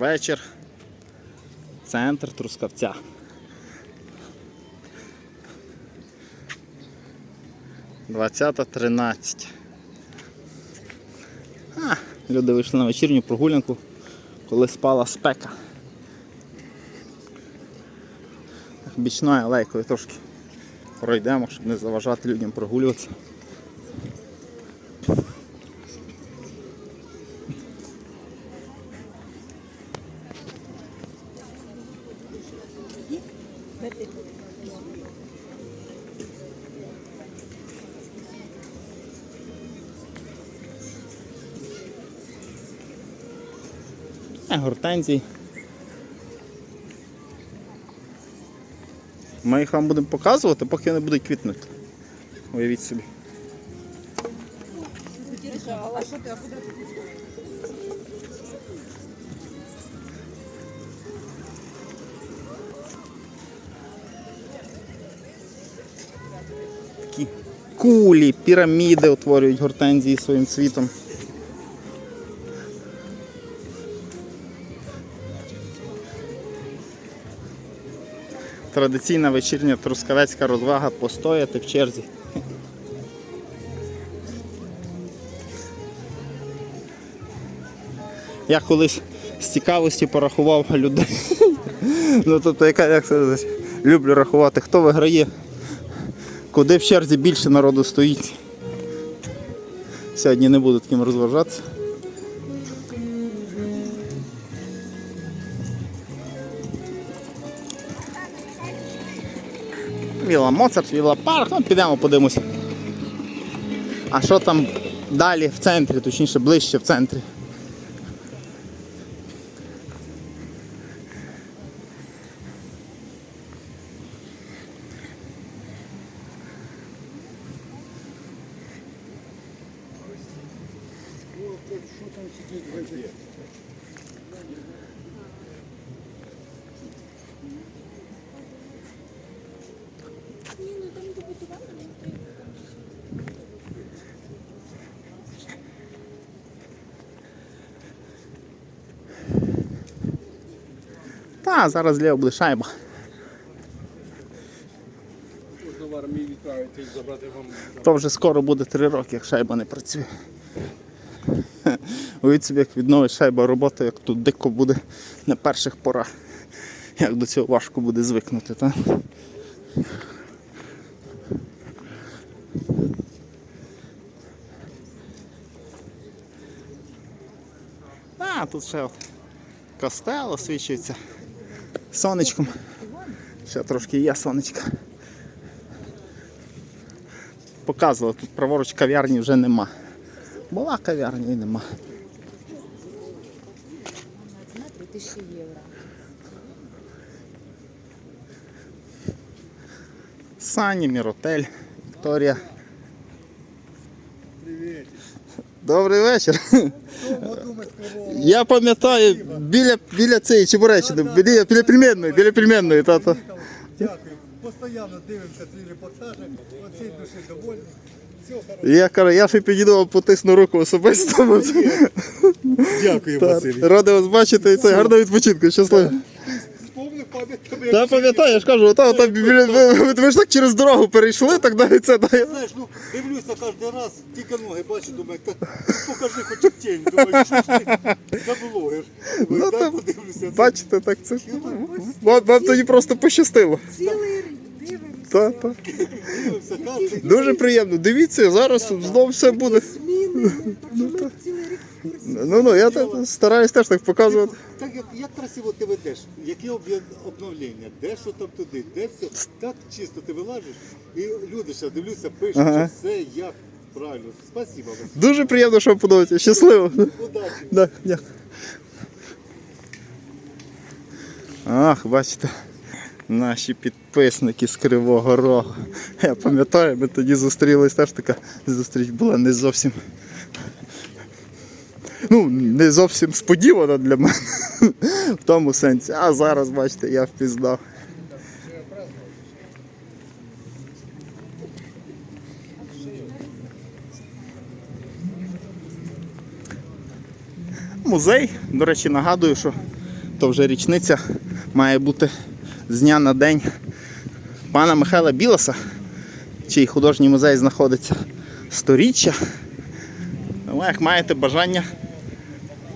вечір. Центр Трускавця. Двадцята тринадцять. Люди вийшли на вечірню прогулянку, коли спала спека. Бічною алейкою трошки пройдемо, щоб не заважати людям прогулюватися. Гортензії. Ми їх вам будемо показувати, поки не будуть квітнути. Уявіть собі. Такі кулі, піраміди утворюють гортензії своїм цвітом. Традиційна вечірня трускавецька розвага постояти в черзі. Я колись з цікавості порахував людей. Ну тобто, яка як називається? люблю рахувати, хто виграє, куди в черзі більше народу стоїть. Сьогодні не буду таким розважатися. Віла Моцарт, Віла Парк, ну підемо подивимося. А що там далі в центрі, точніше ближче в центрі? Та, зараз зліва буде шайба. Можна в армії відправити і забрати вам. То вже скоро буде три роки, як шайба не працює. Уявіть собі, як відновить шайба роботу, як тут дико буде на перших порах. Як до цього важко буде звикнути, так? А, тут ще костел освічується сонечком. Ще трошки є сонечка. Показувала, тут праворуч кав'ярні вже нема. Була кав'ярня і нема. 3000 євро. Сані, Міротель, Вікторія. Добрий вечір. Я пам'ятаю, біля, біля цієї Чебуреччини, біля, біля пельменної, біля пельменної, тато. Дякую. Постоянно дивимося твої репортажі. Оцій душі довольні. Я кажу, я ще підійду вам потисну руку особисто. Дякую, Та, Радий вас бачити і це гарного відпочинку, щасливо. Та пам'ятаю, я ж кажу, та, та, біля, ви, ви, ви ж так через дорогу перейшли, так навіть це. Та, я- Знаєш, ну дивлюся кожен раз, тільки ноги бачу, думаю, та покажи хоч тінь. Думаю, що ж ти заблогер. Ну, Ну, та- подивлюся. Бачите, так це. Вам, вам тоді просто пощастило. Цілий. Та, та. Дуже приємно. Дивіться, зараз знову все буде. Ну ну я так стараюсь теж так показувати. Так як, як красиво ти ведеш, які об'я- обновлення, де що там туди, де все, так чисто ти вилажиш, і люди ще дивлюся, пишуть, Ага. що все як правильно. Спасибо вам. Дуже приємно, що вам подобається. Щасливо. Удачі. Да, дякую. Ах, бачите, наші підписники з Кривого Рогу. Я пам'ятаю, ми тоді зустрілись, теж така зустріч була не зовсім. Ну, не зовсім сподівана для мене в тому сенсі. А зараз, бачите, я впізнав. Музей, до речі, нагадую, що то вже річниця має бути з дня на день пана Михайла Білоса, чий художній музей знаходиться сторіччя. Тому як маєте бажання,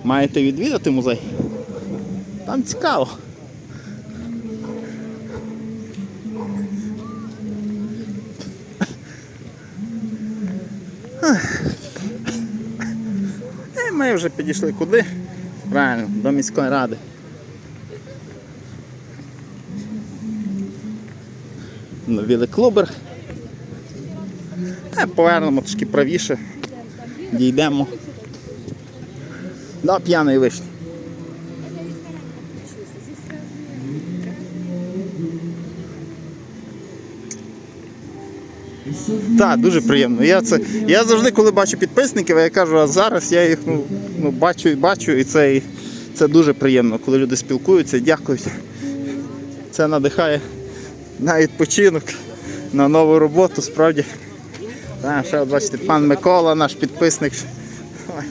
маєте відвідати музей. Там цікаво. І ми вже підійшли куди? Правильно, до міської ради. Новілий клубер. Та повернемо трошки правіше. Дійдемо. До п'яної вишні. Так, дуже приємно. Я, це, я завжди, коли бачу підписників, я кажу, а зараз я їх ну, ну, бачу і бачу, і це, і це дуже приємно, коли люди спілкуються, дякують. Це надихає на відпочинок, на нову роботу, справді. Так, ще бачите, пан Микола, наш підписник. Ой.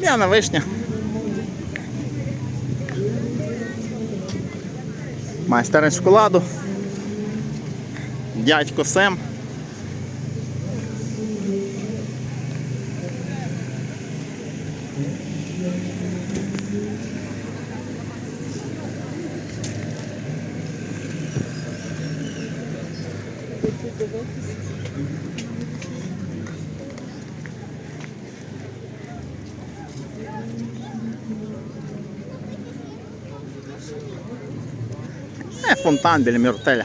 П'яна вишня. Майстерень шоколаду. Дядько Сем. Е, фонтан біля міротеля.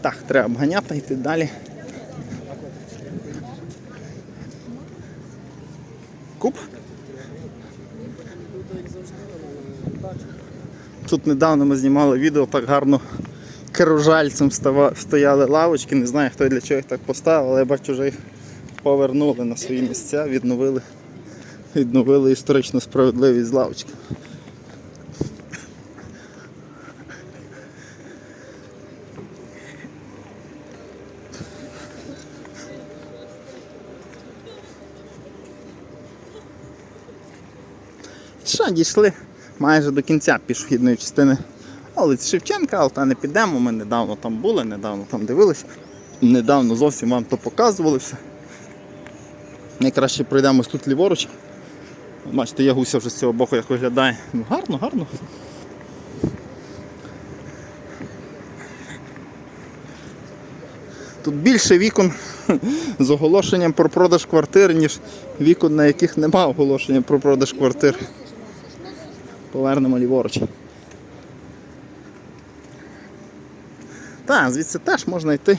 Так, треба обганяти, йти далі. Тут недавно ми знімали відео, так гарно керужальцем стояли лавочки. Не знаю, хто для чого їх так поставив, але я бачу, вже їх повернули на свої місця, відновили, відновили історичну справедливість з лавочки. Що, дійшли майже до кінця пішохідної частини вулиці Шевченка, але та не підемо. Ми недавно там були, недавно там дивилися. Недавно зовсім вам то показували все. Найкраще пройдемось тут ліворуч. Бачите, я гуся вже з цього боку як виглядає. Ну, гарно, гарно. Тут більше вікон з оголошенням про продаж квартир, ніж вікон, на яких немає оголошення про продаж квартир. Повернемо ліворуч. Так, звідси теж можна йти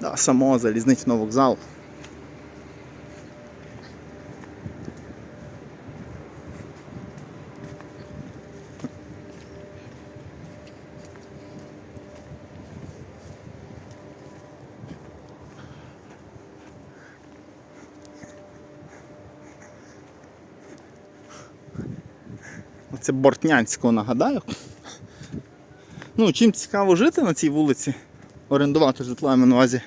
до самого залізничного вокзалу. Це Бортнянського нагадаю. Ну, чим цікаво жити на цій вулиці, орендувати житло я маю на увазі.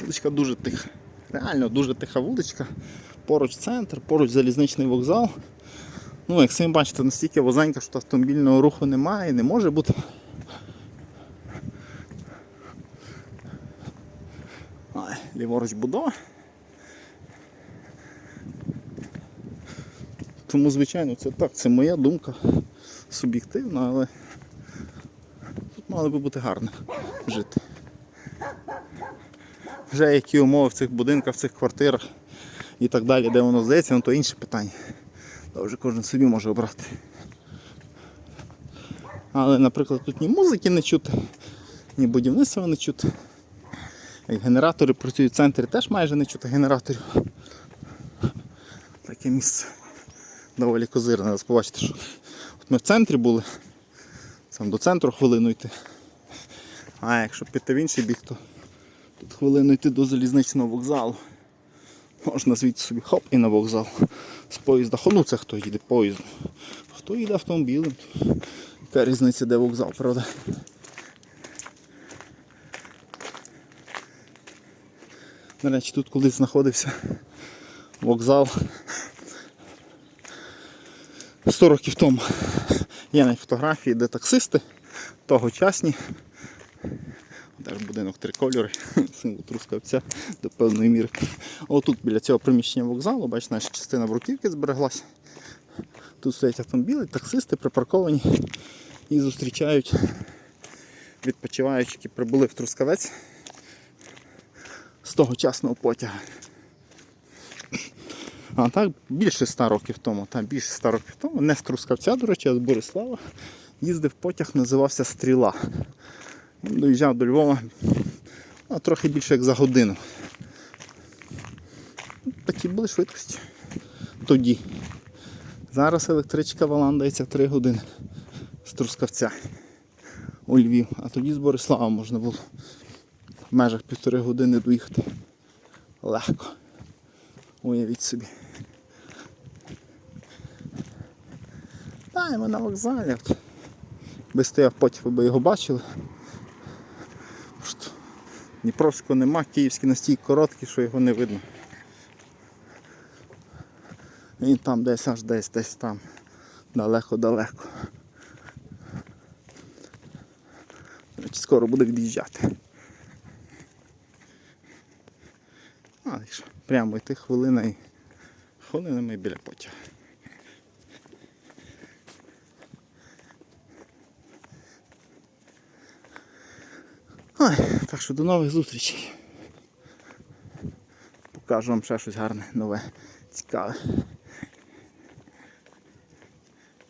Вуличка дуже тиха. Реально дуже тиха вуличка. Поруч центр, поруч залізничний вокзал. Ну, як самі бачите, настільки вузенька, що автомобільного руху немає і не може бути. Ліворуч будова. Тому, звичайно, це так, це моя думка суб'єктивна, але тут мало би бути гарно жити. Вже які умови в цих будинках, в цих квартирах і так далі, де воно здається, ну то інше питання. То вже кожен собі може обрати. Але, наприклад, тут ні музики не чути, ні будівництва не чути. Генератори працюють в центрі, теж майже не чути генераторів. Таке місце доволі козирне. Зараз побачите, що от ми в центрі були. Там до центру хвилину йти. А якщо піти в інший бік, то тут хвилину йти до залізничного вокзалу. Можна звідси собі хоп і на вокзал. З поїзда. Ну це хто їде поїздом. Хто їде автомобілем? Яка різниця, де вокзал, правда? До речі, тут колись знаходився вокзал 100 років тому. Є навіть фотографії, де таксисти тогочасні. Теж будинок три кольори, символ трускавця до певної міри. Отут біля цього приміщення вокзалу, бачите, наша частина бруківки збереглася. Тут стоять автомобілі, таксисти припарковані і зустрічають відпочиваючих, які прибули в Трускавець з тогочасного потяга. А так більше ста років тому, так, більше ста років тому, не з Трускавця, до речі, а з Борислава, їздив потяг, називався Стріла. Він доїжджав до Львова ну, трохи більше як за годину. Такі були швидкості тоді. Зараз електричка валандається 3 години з Трускавця у Львів, а тоді з Борислава можна було в межах півтори години доїхати. Легко. Уявіть собі. Ми на вокзалі. Би стояв потяг, ви б його бачили. Дніпровського нема, київський настільки короткий, що його не видно. Він там десь аж десь, десь там. Далеко-далеко. Скоро буде від'їжджати. А, якщо прямо йти хвилина і хвилинами біля потяга. Так що до нових зустрічей. Покажу вам ще щось гарне, нове, цікаве.